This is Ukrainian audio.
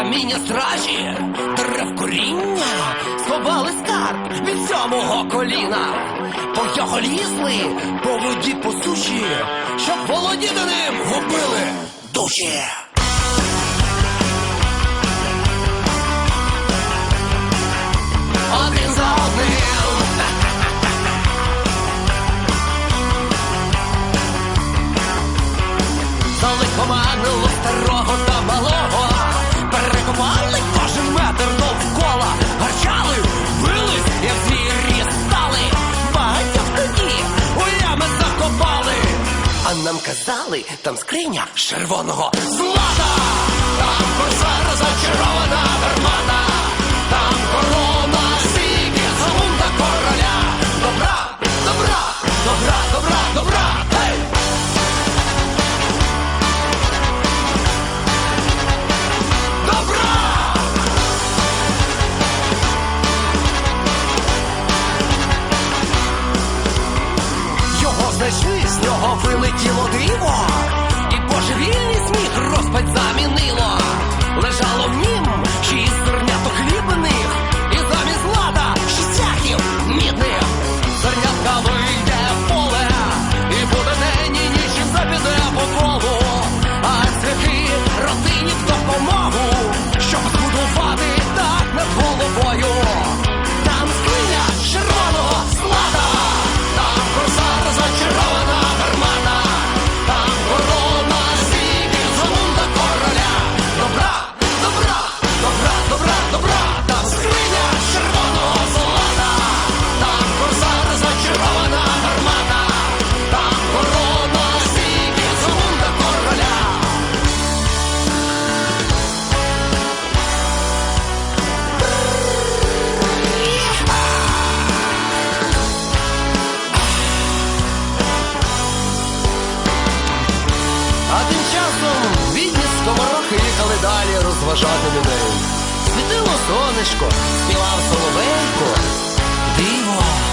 каміння стражі, дерев коріння, сховали скарб від сьомого коліна. По його лізли, по воді по суші, щоб володіти ним губили душі. Один за одним. Залихоманило старого та малого, казали, там скриня червоного. Злата, там корсара зачарована гармата, знайшли, з нього вилетіло диво, і божевільний сміх розпад замінило. Лежало в нім шість розважати людей. Світило сонечко, співав соловейко. Диво.